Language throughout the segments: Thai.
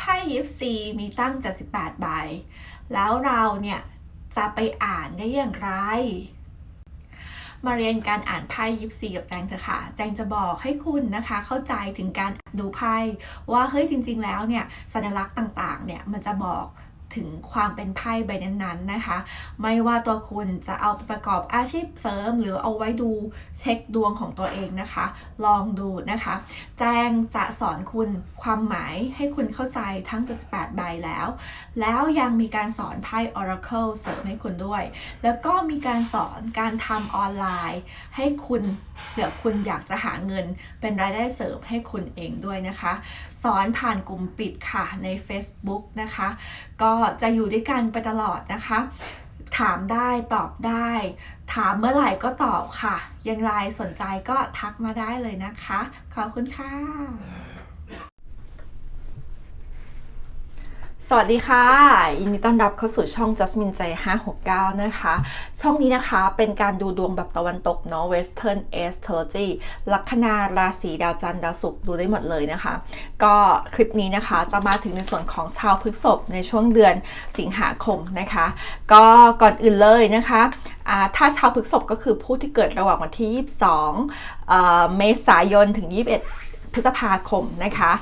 ไพ่ยิปซีมีตั้ง 78 ใบ แล้วเราเนี่ยจะไปอ่านได้อย่างไร มาเรียนการอ่านไพ่ยิปซีกับแจงเถอะค่ะ แจงจะบอกให้คุณนะคะ เข้าใจถึงการดูไพ่ว่าเฮ้ยจริง ๆ แล้วเนี่ยสัญลักษณ์ต่างๆ เนี่ยมันจะบอก ถึงความเป็นไพ่ใบนั้นๆนะคะ ไม่ว่าตัวคุณจะเอาไปประกอบอาชีพเสริม หรือเอาไว้ดูเช็คดวงของตัวเองนะคะ ลองดูนะคะ แจ้งจะสอนคุณความหมายให้คุณเข้าใจทั้ง 78 ใบแล้ว แล้วยังมีการสอนไพ่ Oracle เสริมให้คุณด้วย แล้วก็มีการสอนการทำออนไลน์ให้คุณ เผื่อคุณอยากจะหาเงินเป็นรายได้เสริมให้คุณเองด้วยนะคะ สอนผ่านกลุ่มปิดค่ะใน Facebook นะคะ ก็จะอยู่ด้วยกันไปตลอดนะคะ ถามได้ตอบได้ ถามเมื่อไหร่ก็ตอบค่ะ ยังไรสนใจก็ทักมาได้เลยนะคะ ขอบคุณค่ะ สวัสดีค่ะยินดีต้อนรับเข้าสู่ช่อง Jasmine ใจ569 นะคะ ช่องนี้นะคะเป็นการดูดวงแบบตะวันตกเนาะ Western Astrology ลัคนาราศีดาวจันทร์ดาวศุกร์ดูได้หมดเลยนะคะ ก็คลิปนี้นะคะจะมาถึงในส่วนของชาวพฤษภในช่วงเดือนสิงหาคมนะคะ ก็ก่อนอื่นเลยนะคะอ่าถ้าชาวพฤษภก็คือผู้ที่เกิดระหว่างวันที่ 22เอ่อเมษายนถึง 21พฤษภาคมนะคะ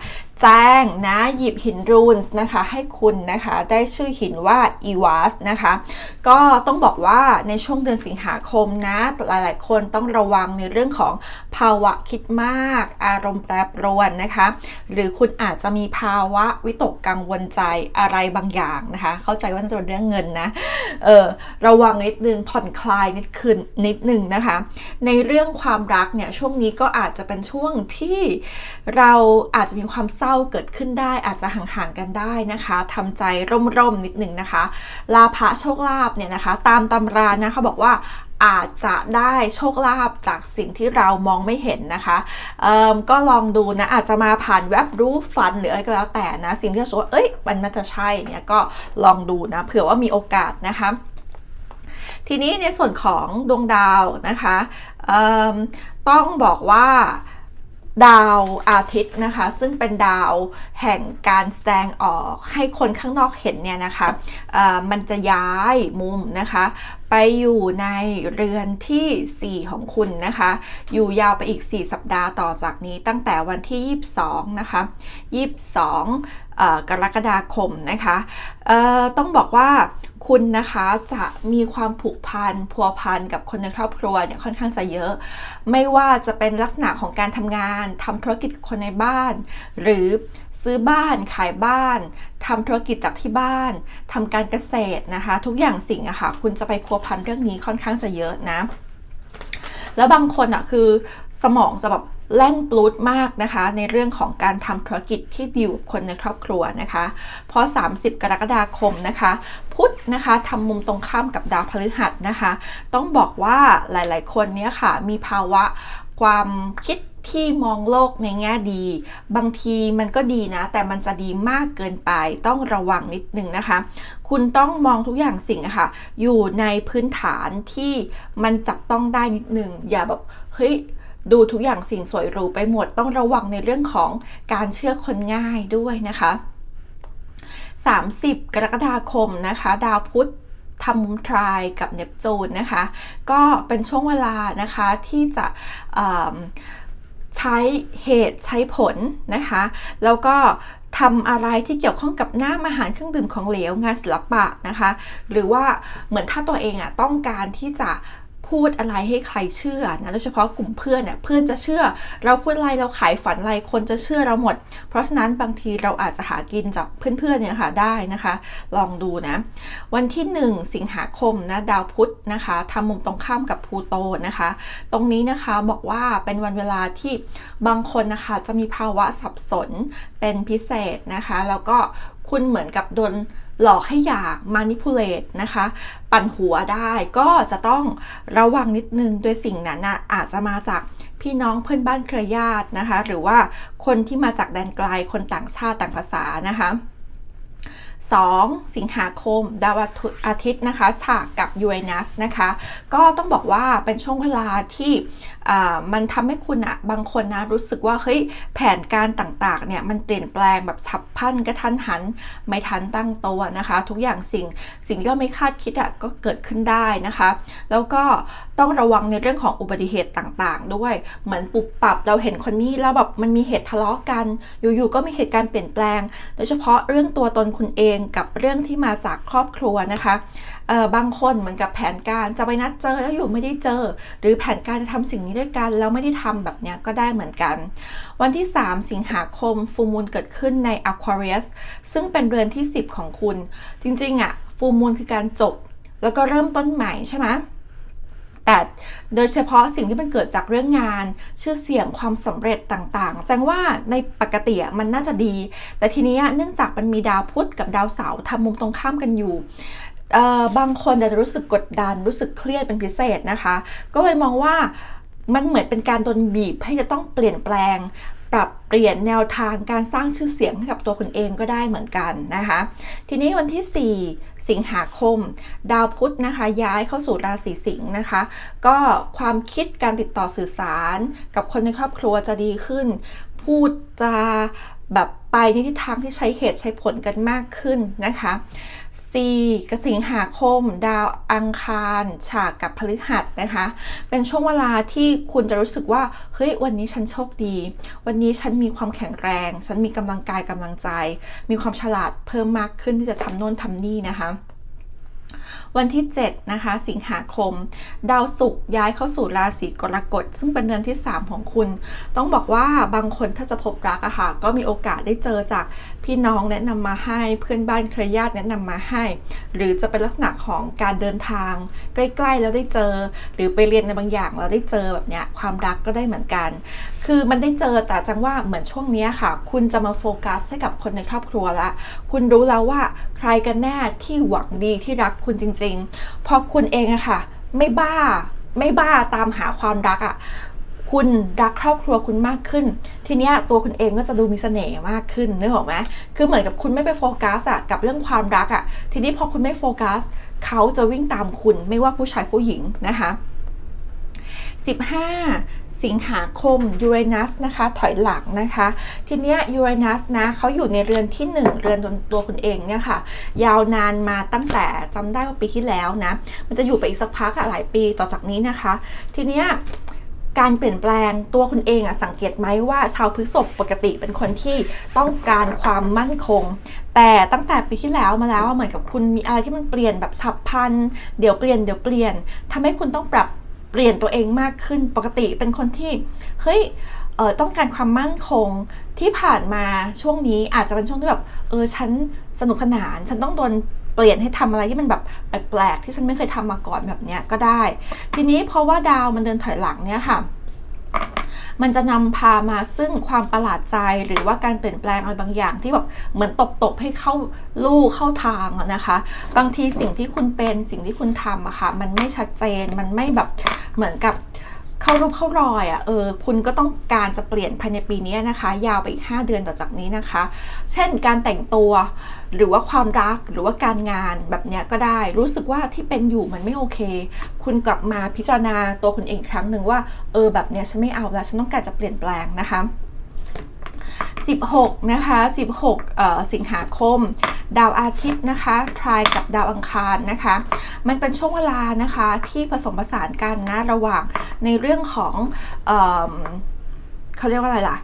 แจ้งนะหยิบหินรูนส์นะคะให้คุณนะคะได้ชื่อหินว่าอีวาสนะคะก็ต้องบอกว่าในช่วงเดือนสิงหาคมนะหลายๆ คนต้องระวังในเรื่องของภาวะคิดมาก อารมณ์แปรปรวนนะคะ หรือคุณอาจจะมีภาวะวิตกกังวลใจอะไรบางอย่างนะคะ เข้าใจว่าน่าจะเป็นเรื่องเงินนะเออระวังนิดนึงผ่อนคลายนิดขึ้นนิดนึงนะคะ ในเรื่องความรักเนี่ยช่วงนี้ก็อาจจะเป็นช่วงที่เราอาจจะมีความเศร้าเกิดขึ้นได้อาจจะห่างๆกันได้นะคะทำใจร่มๆนิดนึงนะคะ ลาภะโชคลาภเนี่ยนะคะ ตามตำรานะเขาบอกว่าอาจจะได้โชคลาภจากสิ่งที่เรามองไม่เห็นนะคะเอ่มก็ลองดูนะอาจจะมาผ่านแวบรู้ฝันหรืออะไรก็แล้วแต่นะสิ่งที่เราสึกว่าเอ้ยมันน่าจะใช่เนี่ยก็ลองดูนะเผื่อว่ามีโอกาสนะคะทีนี้ในส่วนของดวงดาวนะคะต้องบอกว่า ดาวอาทิตย์นะคะ ซึ่งเป็นดาวแห่งการแสดงออกให้คนข้างนอกเห็นเนี่ยนะคะมันจะย้ายมุมนะคะ ไปอยู่ในเรือนทีสี่ 4 ของคุณนะคะ อยู่ยาวไปอีก 4 สัปดาห์ต่อจากนี้ตั้งแต่วันที่ 22 นะคะ 22เอ่อกรกฎาคมนะคะต้องบอกว่า คุณนะคะจะมีความผูกพันพัวพันกับคนในครอบครัวเนี่ยค่อนข้างจะเยอะ ไม่ว่าจะเป็นลักษณะของการทำงานทำธุรกิจกับคนในบ้าน หรือซื้อบ้านขายบ้านทำธุรกิจจากที่บ้านทำการเกษตรนะคะ ทุกอย่างสิ่งอะค่ะคุณจะไปพัวพันเรื่องนี้ค่อนข้างจะเยอะนะ แล้วบางคนอะคือสมองจะแบบ แล่นปลุดมากนะคะ ในเรื่องของการทำธุรกิจที่ดิวกับคนในครอบครัวนะคะเพราะ30 กรกฎาคมนะคะ พุธนะคะทำมุมตรงข้ามกับดาวพฤหัสนะคะ ต้องบอกว่าหลายๆ คนเนี้ยค่ะ มีภาวะความคิดที่มองโลกในแง่ดี บางทีมันก็ดีนะ แต่มันจะดีมากเกินไปต้องระวังนิดนึงนะคะ คุณต้องมองทุกอย่างสิ่งอะค่ะ อยู่ในพื้นฐานที่มันจับต้องได้นิดนึงอย่าแบบเฮ้ย ดูทุกอย่างสิ่งสวยหรูไปหมดต้องระวังในเรื่องของการเชื่อคนง่ายด้วยนะคะ 30 กรกฎาคมนะคะ ดาวพุธทำมุมทรายกับเนปจูนนะคะ ก็เป็นช่วงเวลานะคะที่จะใช้เหตุใช้ผลนะคะ แล้วก็ทำอะไรที่เกี่ยวข้องกับน้ำอาหารเครื่องดื่มของเหลวงานศิลปะนะคะ หรือว่าเหมือนถ้าตัวเองอะต้องการที่จะ พูดอะไรให้ใครเชื่อนะโดยเฉพาะกลุ่มเพื่อนเนี่ยเพื่อนจะเชื่อ เราพูดอะไรเราขายฝันอะไรคนจะเชื่อเราหมด เพราะฉะนั้นบางทีเราอาจจะหากินจากเพื่อนๆเนี่ยค่ะได้นะคะ ลองดูนะ วันที่ 1 สิงหาคมนะดาวพุธนะคะทำมุมตรงข้ามกับพูโตนะคะ ตรงนี้นะคะบอกว่าเป็นวันเวลาที่บางคนนะคะจะมีภาวะสับสนเป็นพิเศษนะคะ แล้วก็คุณเหมือนกับโดน หลอกให้อยาก manipulate นะคะ ปั่นหัวได้ก็จะต้องระวังนิดนึงโดยสิ่งนั้นนะอาจจะมาจากพี่น้องเพื่อนบ้านเครือญาตินะคะ หรือว่าคนที่มาจากแดนไกลคนต่างชาติต่างภาษานะคะ 2 สิงหาคม ดาวอาทิตย์นะคะ ฉากกับยูเรนัสนะคะ ก็ต้องบอกว่าเป็นช่วงเวลาที่มันทำให้คุณอะบางคนนะรู้สึกว่าเฮ้ยแผนการต่างๆเนี่ยมันเปลี่ยนแปลงแบบฉับพลันกระทันหัน ไม่ทันตั้งตัวนะคะ ทุกอย่างสิ่งสิ่งที่เราไม่คาดคิดอะก็เกิดขึ้นได้นะคะ แล้วก็ ต้องระวังในเรื่องของอุบัติเหตุต่างๆ ด้วย เหมือนปุบปับเราเห็นคนนี้แล้วแบบมันมีเหตุทะเลาะกัน อยู่ๆก็มีเหตุการณ์เปลี่ยนแปลง โดยเฉพาะเรื่องตัวตนคุณเองกับเรื่องที่มาจากครอบครัวนะคะเออบางคนเหมือนกับแผนการจะไปนัดเจอแล้วอยู่ไม่ได้เจอ หรือแผนการจะทำสิ่งนี้ด้วยกันแล้วไม่ได้ทำแบบนี้ก็ได้เหมือนกัน วันที่ 3 สิงหาคมฟูมูลเกิดขึ้นใน Aquarius ซึ่งเป็นเรือนที่ 10 ของคุณ จริงๆอะฟูมูลคือการจบ แล้วก็เริ่มต้นใหม่ใช่ไหม แต่โดยเฉพาะสิ่งที่มันเกิดจากเรื่องงาน ชื่อเสียงความสำเร็จต่างๆ แจ้งว่าในปกติมันน่าจะดี แต่ทีนี้เนื่องจากมันมีดาวพุธกับดาวเสาร์ทำมุมตรงข้ามกันอยู่บางคนอาจจะรู้สึกกดดันรู้สึกเครียดเป็นพิเศษนะคะ ก็เลยมองว่ามันเหมือนเป็นการโดนบีบให้จะต้องเปลี่ยนแปลง ปรับเปลี่ยนแนวทางการสร้างชื่อเสียงให้กับตัวคุณเองก็ได้เหมือนกันนะคะ ทีนี้วันที่ 4 สิงหาคม ดาวพุธนะคะ ย้ายเข้าสู่ราศีสิงห์นะคะ ก็ความคิดการติดต่อสื่อสาร กับคนในครอบครัวจะดีขึ้น พูดจะแบบไปในทิศทางที่ใช้เหตุใช้ผลกันมากขึ้นนะคะ 4. กสิงหาคม ดาวอังคาร ฉากกับพฤหัสนะคะ เป็นช่วงเวลาที่คุณจะรู้สึกว่า เฮ้ย วันนี้ฉันโชคดี วันนี้ฉันมีความแข็งแรง ฉันมีกำลังกายกำลังใจ มีความฉลาดเพิ่มมากขึ้นที่จะทำโน่นทำนี่นะคะ วันที่ 7 นะคะ สิงหาคม ดาวศุกร์ย้ายเข้าสู่ราศีกรกฎ ซึ่งเป็นเดือนที่ 3 ของคุณ ต้องบอกว่าบางคนถ้าจะพบรักอะค่ะ ก็มีโอกาสได้เจอจากพี่น้องแนะนำมาให้ เพื่อนบ้านเครือญาติแนะนำมาให้ หรือจะเป็นลักษณะของการเดินทาง ใกล้ๆแล้วได้เจอ หรือไปเรียนในบางอย่างแล้วได้เจอแบบเนี้ยความรักก็ได้เหมือนกัน คือมันได้เจอแต่จังว่าเหมือนช่วงนี้ค่ะ คุณจะมาโฟกัสให้กับคนในครอบครัวละ คุณรู้แล้วว่าใครกันแน่ที่หวังดีที่รักคุณจริง ๆ พอคุณเองอะค่ะ ไม่บ้าไม่บ้าตามหาความรักอะคุณรักครอบครัวคุณมากขึ้น ทีเนี้ยตัวคุณเองก็จะดูมีเสน่ห์มากขึ้นนึกออกไหมคือเหมือนกับคุณไม่ไปโฟกัสอะกับเรื่องความรักอะทีนี้พอคุณไม่โฟกัส เขาจะวิ่งตามคุณไม่ว่าผู้ชายผู้หญิงนะคะ15 สิงหาคมยูเรนัสนะคะถอยหลังนะคะ ทีเนี้ยยูเรนัสนะเขาอยู่ในเรือนที่ 1 เรือนตัวคุณเองเนี่ยค่ะ ยาวนานมาตั้งแต่จำได้ว่าปีที่แล้วนะ มันจะอยู่ไปอีกสักพักหลายปีต่อจากนี้นะคะ ทีเนี้ยการเปลี่ยนแปลงตัวคุณเองอะสังเกตไหมว่าชาวพฤษภปกติเป็นคนที่ต้องการความมั่นคง แต่ตั้งแต่ปีที่แล้วมาแล้วเหมือนกับคุณมีอะไรที่มันเปลี่ยนแบบฉับพลันเดี๋ยวเปลี่ยนเดี๋ยวเปลี่ยนทำให้คุณต้องปรับ เปลี่ยนตัวเองมากขึ้นปกติเป็นคนที่เฮ้ยเออต้องการความมั่นคงที่ผ่านมาช่วงนี้อาจจะเป็นช่วงที่แบบเออฉันสนุกสนาน ฉันต้องโดนเปลี่ยนให้ทำอะไรที่มันแบบแปลกๆที่ฉันไม่เคยทำมาก่อนแบบเนี้ยก็ได้ ทีนี้เพราะว่าดาวมันเดินถอยหลังเนี่ยค่ะ มันจะนำพามาซึ่งความประหลาดใจหรือว่าการเปลี่ยนแปลงอะไรบางอย่างที่แบบเหมือนตบๆให้เข้าลู่เข้าทางนะคะ บางทีสิ่งที่คุณเป็นสิ่งที่คุณทำอะค่ะมันไม่ชัดเจนมันไม่แบบเหมือนกับ เข้ารูปเข้ารอยอะ่ะเออคุณก็ต้องการจะเปลี่ยนภายในปีนี้นะคะ ยาวไปอีก 5 เดือนต่อจากนี้นะคะ เช่นการแต่งตัวหรือว่าความรักหรือว่าการงานแบบเนี้ยก็ได้รู้สึกว่าที่เป็นอยู่มันไม่โอเค คุณกลับมาพิจารณาตัวคุณเองครั้งหนึ่งว่าเออแบบเนี้ยฉันไม่เอาแล้วฉันต้องการจะเปลี่ยนแปลงนะคะ 16 นะคะ 16 สิงหาคม ดาวอาทิตย์นะคะทรายกับดาวอังคารนะคะ มันเป็นช่วงเวลานะคะที่ผสมผสานกันนะ ระหว่างในเรื่องของเอเขาเรียกว่าอะไรล่ะ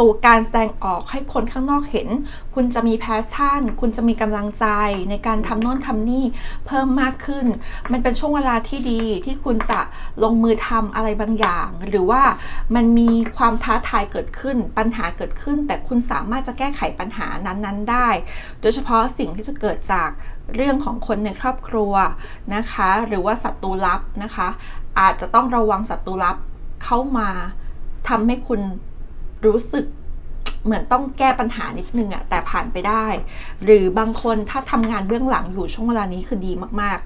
ตัวการแสดงออกให้คนข้างนอกเห็น คุณจะมีแพชชั่น คุณจะมีกำลังใจในการทำโน่นทำนี่เพิ่มมากขึ้น มันเป็นช่วงเวลาที่ดีที่คุณจะลงมือทำอะไรบางอย่าง หรือว่ามันมีความท้าทายเกิดขึ้น ปัญหาเกิดขึ้น แต่คุณสามารถจะแก้ไขปัญหานั้นๆ ได้ โดยเฉพาะสิ่งที่จะเกิดจากเรื่องของคนในครอบครัวนะคะ หรือว่าศัตรูลับนะคะ อาจจะต้องระวังศัตรูลับเข้ามาทำให้คุณ รู้สึกเหมือนต้องแก้ปัญหานิดนึงอะแต่ผ่านไปได้ หรือบางคนถ้าทำงานเบื้องหลังอยู่ช่วงเวลานี้คือดีมาก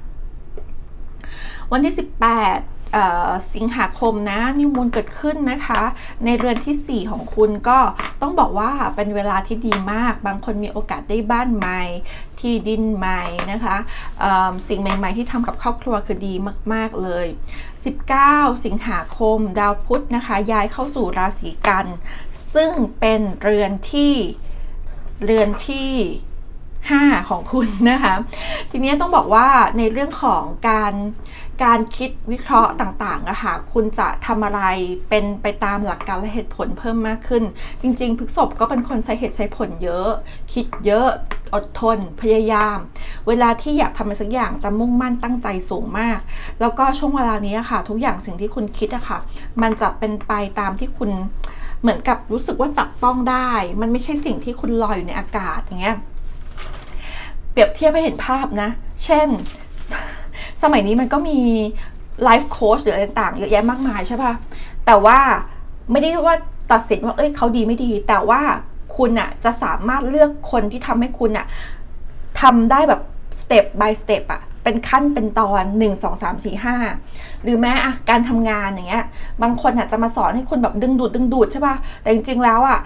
ๆ วันที่ 18สิงหาคมนะนิวมูลเกิดขึ้นนะคะ ในเรือนทีสี่4 ของคุณก็ต้องบอกว่าเป็นเวลาที่ดีมาก บางคนมีโอกาสได้บ้านใหม่ ที่ดินใหม่นะคะสิ่งใหม่ ๆ ที่ทำกับครอบครัวคือดีมาก ๆ เลย 19 สิงหาคม ดาวพุธนะคะ ย้ายเข้าสู่ราศีกัน ซึ่งเป็นเรือนที่เรือนที่ 5 ของคุณนะคะ ทีนี้ต้องบอกว่าในเรื่องของการ การคิดวิเคราะห์ต่างๆอะค่ะคุณจะทำอะไรเป็นไปตามหลักการและเหตุผลเพิ่มมากขึ้น จริงๆพฤกษบก็เป็นคนใช้เหตุใช้ผลเยอะ คิดเยอะอดทน พยายาม เวลาที่อยากทำอะไรสักอย่างจะมุ่งมั่นตั้งใจสูงมาก แล้วก็ช่วงเวลานี้อะค่ะ ทุกอย่างสิ่งที่คุณคิดอะค่ะ มันจะเป็นไปตามที่คุณเหมือนกับรู้สึกว่าจับต้องได้ มันไม่ใช่สิ่งที่คุณลอยอยู่ในอากาศอย่างเงี้ยเปรียบเทียบให้เห็นภาพนะ เช่น สมัยนี้มันก็มีไลฟ์โค้ชหรืออะไรต่างๆเยอะแยะมากมายใช่ปะ่ะ แต่ว่าไม่ได้ว่าตัดสินว่า เอ้ยเขาดีไม่ดี แต่ว่าคุณอะจะสามารถเลือกคนที่ทำให้คุณอะทำได้แบบสเต็ป by สเต็ปอะเป็นขั้นเป็นตอน 1 2 3 4 5 หรือแม้อะการทำงานอย่างเงี้ย บางคนอะจะมาสอนให้คุณแบบดึงดูดดึงดูดใช่ปะ่ะ แต่จริงๆแล้วอะ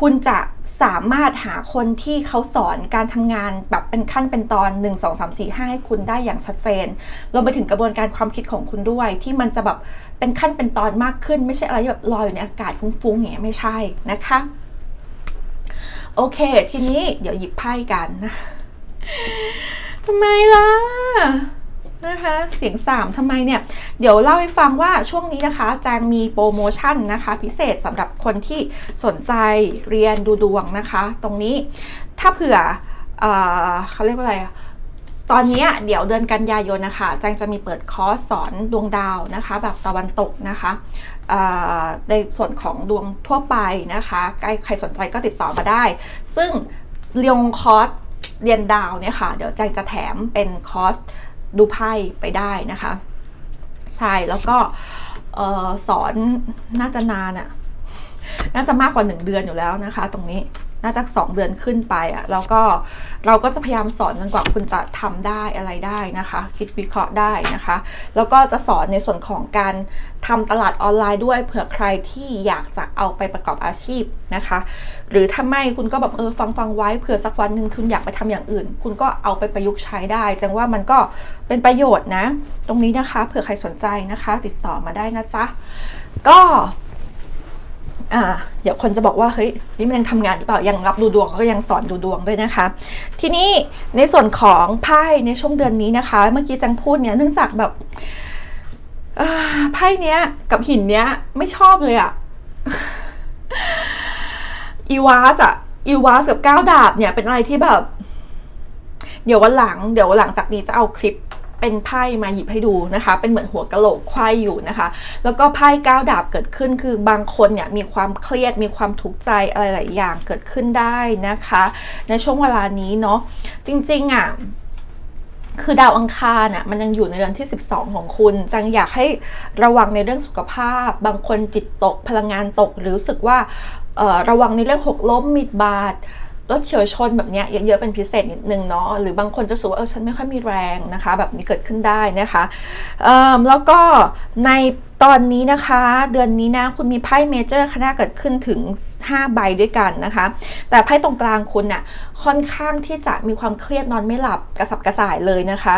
คุณจะสามารถหาคนที่เขาสอนการทำงานแบบเป็นขั้นเป็นตอน 1 2 3 4 5 ให้คุณได้อย่างชัดเจนรวมไปถึงกระบวนการความคิดของคุณด้วย ที่มันจะแบบเป็นขั้นเป็นตอนมากขึ้น ไม่ใช่อะไรแบบลอยอยู่ในอากาศฟุ้งๆอย่างเงี้ยไม่ใช่นะคะโอเค ทีนี้เดี๋ยวหยิบไพ่กันนะทำไมล่ะนะคะ เสียงสามทำไมเนี่ย เดี๋ยวเล่าให้ฟังว่าช่วงนี้นะคะแจงมีโปรโมชั่นนะคะ พิเศษสำหรับคนที่สนใจเรียนดูดวงนะคะ ตรงนี้ถ้าเผื่อเออเขาเรียกว่าอะไรตอนนี้เดี๋ยวเดือนกันยายนนะคะแจงจะมีเปิดคอร์สสอนดวงดาวนะคะ แบบตะวันตกนะคะในส่วนของดวงทั่วไปนะคะใครใครสนใจก็ติดต่อมาได้ ซึ่งเรียนคอร์สเรียนดาวเนี่ยค่ะ เดี๋ยวแจงจะแถมเป็นคอร์สดูไพ่ไปได้นะคะ ใช่แล้วก็สอนน่าจะนานอะ่ะน่าจะมากกว่า 1 เดือนอยู่แล้วนะคะ ตรงนี้ น่าจะ 2 เดือนขึ้นไปอะ่ะแล้วก็เราก็จะพยายามสอนจนกว่าคุณจะทำได้อะไรได้นะคะ คิดวิเคราะห์ได้นะคะ แล้วก็จะสอนในส่วนของการทำตลาดออนไลน์ด้วยเผื่อใครที่อยากจะเอาไปประกอบอาชีพนะคะ หรือถ้าไม่คุณก็แบบเออฟังฟังไว้เผื่อสักวันหนึ่งคุณอยากไปทำอย่างอื่น คุณก็เอาไปประยุกต์ใช้ได้จังว่ามันก็เป็นประโยชน์นะ ตรงนี้นะคะ เผื่อใครสนใจนะคะ ติดต่อมาได้นะจ๊ะก็ อ่าเดี๋ยวคนจะบอกว่าเฮ้ยนี่มันยังทำงานหรือเปล่ายังรับดูดวงแล้วก็ยังสอนดูดวงด้วยนะคะ ทีนี้ในส่วนของไพ่ในช่วงเดือนนี้นะคะ เมื่อกี้จังพูดเนี่ยเนื่องจากแบบไพ่เนี้ยกับหินเนี้ยไม่ชอบเลยอะอีวาสอะอีวาสกับก้าวดาบเนี่ยเป็นอะไรที่แบบ เดี๋ยววันหลัง เดี๋ยวหลังจากนี้จะเอาคลิป เป็นไพ่มาหยิบให้ดูนะคะ เป็นเหมือนหัวกะโหลกควายอยู่นะคะ แล้วก็ไพ่ก้าวดาบเกิดขึ้น คือบางคนเนี่ยมีความเครียดมีความทุกข์ใจอะไรหลายอย่างเกิดขึ้นได้นะคะ ในช่วงเวลานี้เนาะจริงๆอะคือดาวอังคารน่ะมันยังอยู่ในเดือนที่ 12 ของคุณ จังอยากให้ระวังในเรื่องสุขภาพ บางคนจิตตกพลังงานตก หรือรู้สึกว่าเออระวังในเรื่องหกล้มมิดบาด รถเฉียวชนแบบนี้เยอะๆเป็นพิเศษนิดนึงเนาะหรือบางคนจะสูว่าเออฉันไม่ค่อยมีแรงนะคะ แบบนี้เกิดขึ้นได้นะคะแล้วก็ในตอนนี้นะคะ เดือนนี้นะคุณมีไพ่เมเจอร์คณะเกิดขึ้นถึง 5 ใบด้วยกันนะคะ แต่ไพ่ตรงกลางคุณน่ะค่อนข้างที่จะมีความเครียดนอนไม่หลับกระสับกระส่ายเลยนะคะ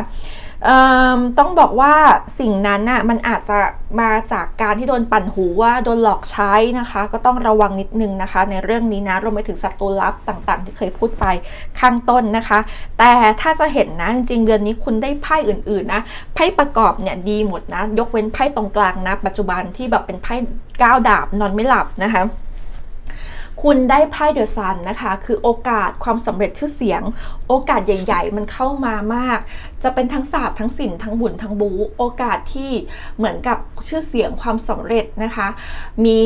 ต้องบอกว่าสิ่งนั้นน่ะมันอาจจะมาจากการที่โดนปั่นหูว่าโดนหลอกใช้นะคะ ก็ต้องระวังนิดนึงนะคะ ในเรื่องนี้นะรวมไปถึงศัตรูลับต่างๆ ที่เคยพูดไปข้างต้นนะคะ แต่ถ้าจะเห็นนะจริงๆเดือนนี้คุณได้ไพ่อื่นๆนะไพ่ประกอบเนี่ยดีหมดนะ ยกเว้นไพ่ตรงกลางนะ ปัจจุบันที่แบบเป็นไพ่ก้าวดาบนอนไม่หลับนะคะคุณได้ไพ่เดอะซันนะคะ คือโอกาสความสำเร็จชื่อเสียง โอกาสใหญ่ ๆ มันเข้ามามาก จะเป็นทั้งศาสตร์ทั้งศิลป์ทั้งบุญทั้งบูโอกาสที่เหมือนกับชื่อเสียงความสำเร็จนะคะ มี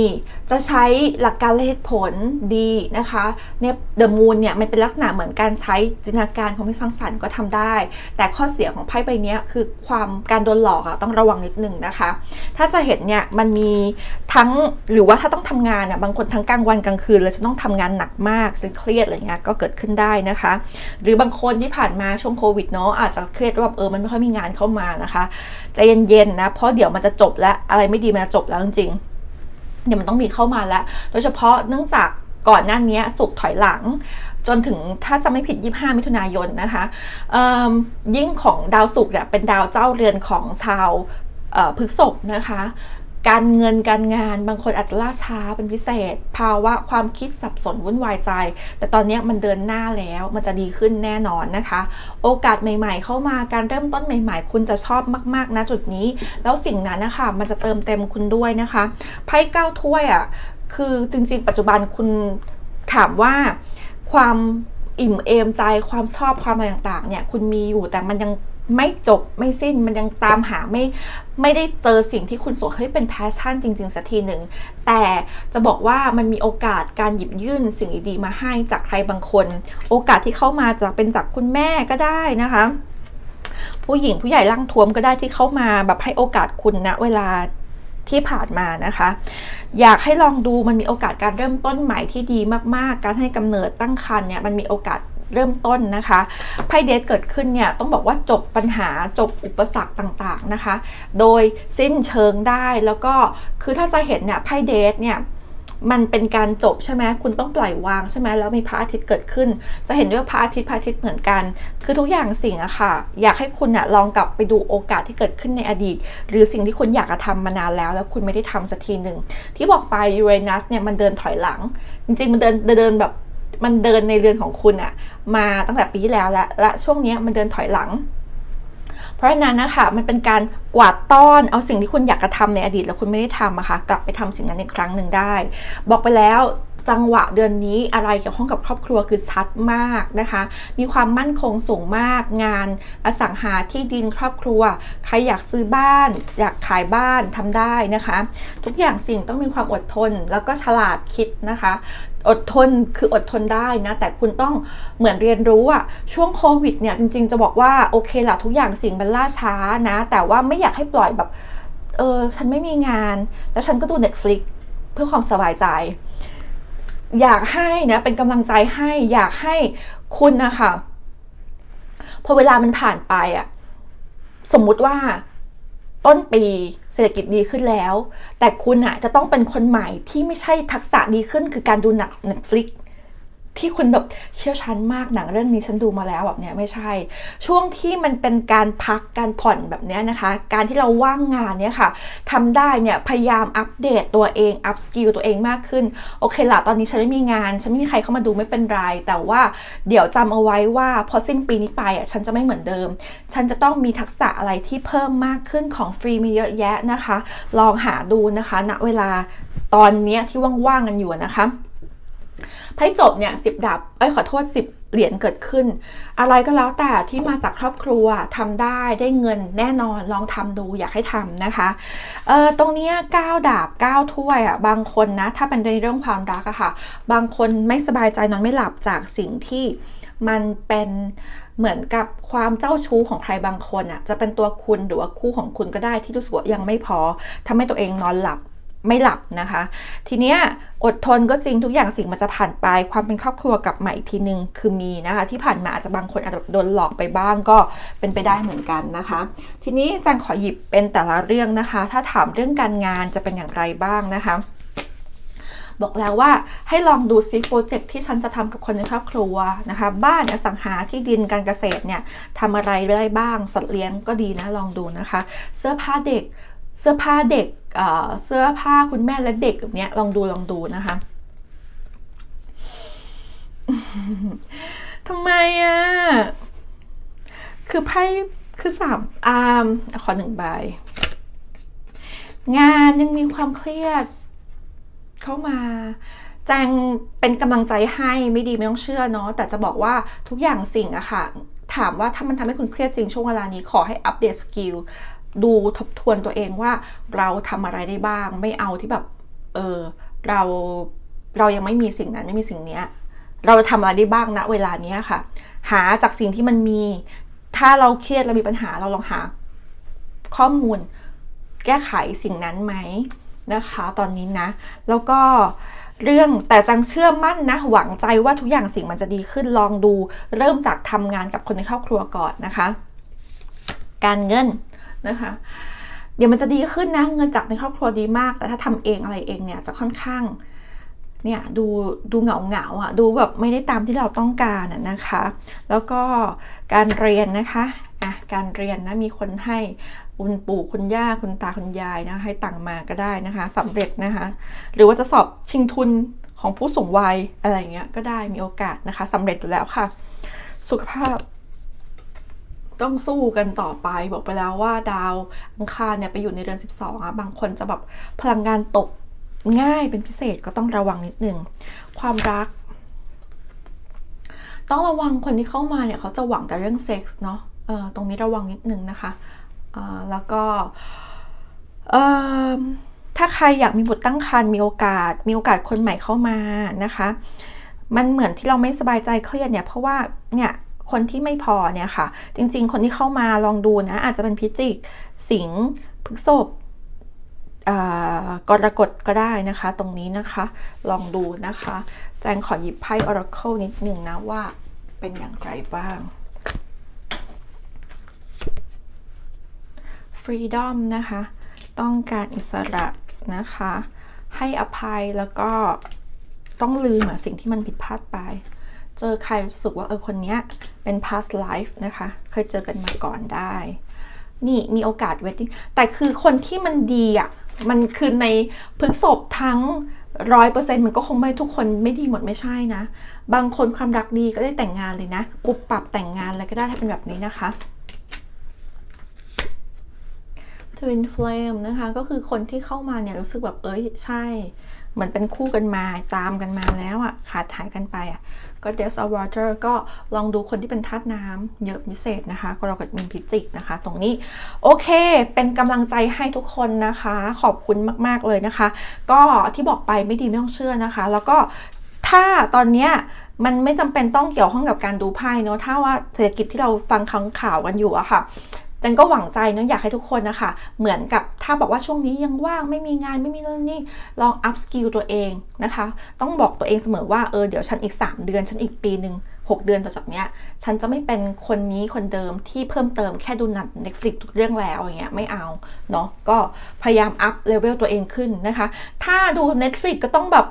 จะใช้หลักการและเหตุผลดีนะคะเนี่ยเดอะมูนเนี่ยมันเป็นลักษณะเหมือนการใช้จินตนาการของที่สร้างสรรค์ก็ทำได้ แต่ข้อเสียของไพ่ใบนี้คือความการโดนหลอกอะต้องระวังนิดนึงนะคะ ถ้าจะเห็นเนี่ยมันมีทั้งหรือว่าถ้าต้องทำงานอะบางคนทั้งกลางวันกลางคืนเลยฉันต้องทำงานหนักมากฉันเครียดอะไรเงี้ยก็เกิดขึ้นได้นะคะ หรือบางคนที่ผ่านมาช่วงโควิดเนาะอาจจะเครียดว่าเออมันไม่ค่อยมีงานเข้ามานะคะใจเย็นๆนะเพราะเดี๋ยวมันจะจบแล้วอะไรไม่ดีมันจะจบแล้วจริงๆเดี๋ยวมันต้องมีเข้ามาแล้ว โดยเฉพาะเนื่องจากก่อนหน้านี้สุกถอยหลัง จนถึงถ้าจะไม่ผิด 25 มิถุนายนนะคะยิ่งของดาวสุกเนี่ยเป็นดาวเจ้าเรือนของชาวพฤษภนะคะ การเงินการงานบางคนอาจจะล่าช้าเป็นพิเศษ ภาวะความคิดสับสนวุ่นวายใจ แต่ตอนนี้มันเดินหน้าแล้วมันจะดีขึ้นแน่นอนนะคะ โอกาสใหม่ ๆ เข้ามาการเริ่มต้นใหม่ ๆ คุณจะชอบมากๆนะจุดนี้ แล้วสิ่งนั้นนะคะมันจะเติมเต็มคุณด้วยนะคะไพ่เก้าถ้วยอะ่ะคือจริง ๆ ปัจจุบันคุณถามว่าความอิ่มเอมใจความชอบความอะไรต่างๆเนี่ยคุณมีอยู่แต่มันยัง ไม่จบไม่สิ้นมันยังตามหาไม่ไม่ได้เจอสิ่งที่คุณสวเฮ้ยเป็นแพชชั่นจริง ๆสักทีหนึ่งแต่จะบอกว่ามันมีโอกาสการหยิบยื่นสิ่งดีๆมาให้จากใครบางคน โอกาสที่เข้ามาจะเป็นจากคุณแม่ก็ได้นะคะ ผู้หญิงผู้ใหญ่ร่างทวมก็ได้ที่เข้ามาแบบให้โอกาสคุณนะเวลาที่ผ่านมานะคะ อยากให้ลองดูมันมีโอกาสการเริ่มต้นใหม่ที่ดีมากๆ การให้กำเนิดตั้งครรภ์เนี่ยมันมีโอกาส เริ่มต้นนะคะไพ่เดทเกิดขึ้นเนี่ยต้องบอกว่าจบปัญหาจบอุปสรรคต่างๆนะคะ โดยสิ้นเชิงได้แล้วก็คือถ้าจะเห็นเนี่ยไพ่เดทเนี่ยมันเป็นการจบใช่ไหมคุณต้องปล่อยวางใช่ไหมแล้วมีพระอาทิตย์เกิดขึ้น จะเห็นด้วยพระอาทิตย์พระอาทิตย์เหมือนกัน คือทุกอย่างสิ่งอะค่ะ อยากให้คุณอะลองกลับไปดูโอกาสที่เกิดขึ้นในอดีต หรือสิ่งที่คุณอยากจะทำมานานแล้ว แล้วคุณไม่ได้ทำสักทีหนึ่งที่บอกไปยูเรนัสเนี่ยมันเดินถอยหลัง จริงๆมันเดินเดินแบบ มันเดินในเรือนของคุณอะมาตั้งแต่ปีที่แล้วและและช่วงนี้มันเดินถอยหลัง เพราะฉะนั้นนะคะมันเป็นการกวาดต้อนเอาสิ่งที่คุณอยากกระทำในอดีต แล้วคุณไม่ได้ทำอะคะ่ะกลับไปทำสิ่งนั้นอีกครั้งหนึ่งได้ บอกไปแล้ว จังหวะเดือนนี้อะไรเกี่ยวข้องกับครอบครัวคือชัดมากนะคะ มีความมั่นคงสูงมากงานอสังหาที่ดินครอบครัว ใครอยากซื้อบ้าน อยากขายบ้านทำได้นะคะ ทุกอย่างสิ่งต้องมีความอดทนแล้วก็ฉลาดคิดนะคะ อดทนคืออดทนได้นะ แต่คุณต้องเหมือนเรียนรู้อะช่วงโควิดเนี่ยจริง ๆ จะบอกว่าโอเคละทุกอย่างสิ่งมันล่าช้านะ แต่ว่าไม่อยากให้ปล่อยแบบเออฉันไม่มีงาน แล้วฉันก็ดู Netflix เพื่อความสบายใจ อยากให้นะเป็นกำลังใจให้อยากให้คุณนะคะพอเวลามันผ่านไปอะสมมุติว่าต้นปีเศรษฐกิจดีขึ้นแล้ว แต่คุณอะจะต้องเป็นคนใหม่ที่ไม่ใช่ทักษะดีขึ้นคือการดูหนัง Netflix ที่คุณแบบเชี่ยวชาญมากหนังเรื่องนี้ฉันดูมาแล้วแบบเนี้ยไม่ใช่ ช่วงที่มันเป็นการพักการผ่อนแบบเนี้ยนะคะ การที่เราว่างงานเนี่ยค่ะทำได้เนี่ยพยายามอัปเดตตัวเองอัพสกิลตัวเองมากขึ้นโอเคละตอนนี้ฉันไม่มีงาน ฉันไม่มีใครเข้ามาดูไม่เป็นไร แต่ว่าเดี๋ยวจำเอาไว้ว่าพอสิ้นปีนี้ไปอะฉันจะไม่เหมือนเดิม ฉันจะต้องมีทักษะอะไรที่เพิ่มมากขึ้นของฟรีมีเยอะแยะนะคะ ลองหาดูนะคะณเวลาตอนนี้ที่ว่างๆกันอยู่นะคะ ไพ่จบเนี่ยสิบดับเอ้ยขอโทษสิบเหรียญเกิดขึ้น อะไรก็แล้วแต่ที่มาจากครอบครัวทำได้ได้เงินแน่นอนลองทำดูอยากให้ทำนะคะเอ่อตรงนี้ก้าวดาบก้าวถ้วยอะบางคนนะถ้าเป็นในเรื่องความรักอะค่ะ บางคนไม่สบายใจนอนไม่หลับจากสิ่งที่มันเป็นเหมือนกับความเจ้าชู้ของใครบางคนอะจะเป็นตัวคุณหรือว่าคู่ของคุณก็ได้ที่รู้สึกว่ายังไม่พอทำให้ตัวเองนอนหลับ ไม่หลับนะคะ ทีเนี้ยอดทนก็จริงทุกอย่างสิ่งมันจะผ่านไป ความเป็นครอบครัวกลับมาอีกทีนึงคือมีนะคะ ที่ผ่านมาอาจจะบางคนอาจจะโดนหลอกไปบ้างก็เป็นไปได้เหมือนกันนะคะ ทีนี้จันขอหยิบเป็นแต่ละเรื่องนะคะ ถ้าถามเรื่องการงานจะเป็นอย่างไรบ้างนะคะบอกแล้วว่าให้ลองดูซิโปรเจกต์ที่ฉันจะทำกับคนในครอบครัวนะคะ บ้านอสังหาที่ดินการเกษตรเนี่ยทำอะไรได้บ้าง สัตว์เลี้ยงก็ดีนะลองดูนะคะ เสื้อผ้าเด็ก เสื้อผ้าเด็ก เสื้อผ้าคุณแม่และเด็กแบบนี้ลองดูลองดูนะคะทำไมอะ คือไพ่คือสามอามขอหนึ่งใบ งานยังมีความเครียด เข้ามาแจงเป็นกำลังใจให้ไม่ดีไม่ต้องเชื่อเนาะแต่จะบอกว่าทุกอย่างสิ่งอะค่ะ ถามว่าถ้ามันทำให้คุณเครียดจริงช่วงเวลานี้ขอให้อัปเดตสกิล ดูทบทวนตัวเองว่าเราทำอะไรได้บ้าง ไม่เอาที่แบบ เออเราเรายังไม่มีสิ่งนั้นไม่มีสิ่งเนี้ยเราทำอะไรได้บ้างณเวลานี้ค่ะ หาจากสิ่งที่มันมี ถ้าเราเครียดเรามีปัญหาเราลองหา ข้อมูล แก้ไขสิ่งนั้นไหมนะคะ ตอนนี้นะ แล้วก็เรื่องแต่จังเชื่อมั่นนะ หวังใจว่าทุกอย่างสิ่งมันจะดีขึ้นลองดู เริ่มจากทำงานกับคนในครอบครัวก่อนนะคะ การเงิน นะคะ เดี๋ยวมันจะดีขึ้นนะเงินจากในครอบครัวดีมาก แต่ถ้าทำเองอะไรเองเนี่ยจะค่อนข้างเนี่ยดูดูเหงาเหงาอะดูแบบไม่ได้ตามที่เราต้องการอะนะคะ แล้วก็การเรียนนะคะอะการเรียนนะมีคนให้คุณปู่คุณย่าคุณตาคุณยายนะให้ตังมาก็ได้นะคะสำเร็จนะคะ หรือว่าจะสอบชิงทุนของผู้สูงวัยอะไรเงี้ยก็ได้มีโอกาสนะคะสำเร็จอยู่แล้วค่ะ สุขภาพ ต้องสู้กันต่อไปบอกไปแล้วว่าดาวอังคารเนี่ยไปอยู่ในเรือน 12อะบางคนจะแบบพลังงานตกง่ายเป็นพิเศษก็ต้องระวังนิดนึงความรัก ต้องระวังคนที่เข้ามาเนี่ยเขาจะหวังแต่เรื่องเซ็กส์เนาะเออตรงนี้ระวังนิดนึงนะคะอ่าแล้วก็เออถ้าใครอยากมีบุตรตั้งครรภ์มีโอกาส มีโอกาสคนใหม่เข้ามานะคะ มันเหมือนที่เราไม่สบายใจเครียดเนี่ยเพราะว่าเนี่ย คนที่ไม่พอเนี่ยค่ะ จริง ๆ คนที่เข้ามาลองดูนะ อาจจะเป็นพิจิก สิงห์พฤษภกรกฎก็ได้นะคะ ตรงนี้นะคะ ลองดูนะคะ แจงขอหยิบไพ่ Oracle นิดหนึ่งนะว่าเป็นอย่างไรบ้าง Freedom นะคะ ต้องการอิสระนะคะ ให้อภัยแล้วก็ต้องลืมสิ่งที่มันผิดพลาดไป เจอใครรู้สึกว่าเออคนเนี้ยเป็น past life นะคะ เคยเจอกันมาก่อนได้ นี่มีโอกาส wedding แต่คือคนที่มันดีอะ มันคือในพฤกษบทั้งร้อยเปอร์เซ็นต์มันก็คงไม่ทุกคนไม่ดีหมดไม่ใช่นะ บางคนความรักดีก็ได้แต่งงานเลยนะ ปุบปรับแต่งงานอะไรก็ได้ถ้าเป็นแบบนี้นะคะ Twin Flame นะคะ ก็คือคนที่เข้ามาเนี่ยรู้สึกแบบเอ้ยใช่ เหมือนเป็นคู่กันมาตามกันมาแล้วอะ่ะขาดหายกันไปอะ่ะ ก็ Death of Water ก็ลองดูคนที่เป็นธาตุน้ำเยอะพิเศษนะคะกรกฎมีนพิจิกนะคะ ตรงนี้โอเค เป็นกำลังใจให้ทุกคนนะคะ ขอบคุณมากๆเลยนะคะ ก็ที่บอกไปไม่ดีไม่ต้องเชื่อนะคะ แล้วก็ถ้าตอนเนี้ยมันไม่จำเป็นต้องเกี่ยวข้องกับการดูไพ่เนอะถ้าว่าเศรษฐกิจที่เราฟังข่าวข่าวกันอยู่อะค่ะ จันก็หวังใจเนะอยากให้ทุกคนนะคะ เหมือนกับถ้าบอกว่าช่วงนี้ยังว่างไม่มีงานไม่มีเรื่องนี้ลอง up skill ตัวเองนะคะ ต้องบอกตัวเองเสมอว่าเออเดี๋ยวฉันอีก 3 เดือน ฉันอีกปีหนึ่ง6 เดือนต่อจากเนี้ย ฉันจะไม่เป็นคนนี้คนเดิมที่เพิ่มเติมแค่ดูหนัง Netflix ทุกเรื่องแล้วอย่างเงี้ยไม่เอาเนาะก็พยายาม up level ตัวเองขึ้นนะคะ ถ้าดู Netflix ก็ต้องแบบ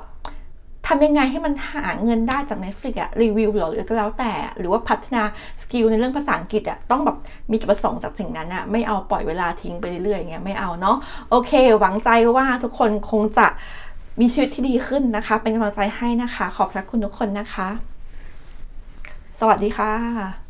ทำยังไงให้มันหาเงินได้จาก Netflix อะรีวิวหรือก็แล้วแต่ หรือว่าพัฒนาสกิลในเรื่องภาษาอังกฤษอะต้องแบบมีจุดประสงค์จากสิ่งนั้นอะไม่เอาปล่อยเวลาทิ้งไปเรื่อยๆอย่างเงี้ยไม่เอาเนาะโอเค หวังใจว่าทุกคนคงจะมีชีวิตที่ดีขึ้นนะคะ เป็นกำลังใจให้นะคะ ขอบพระคุณทุกคนนะคะ สวัสดีค่ะ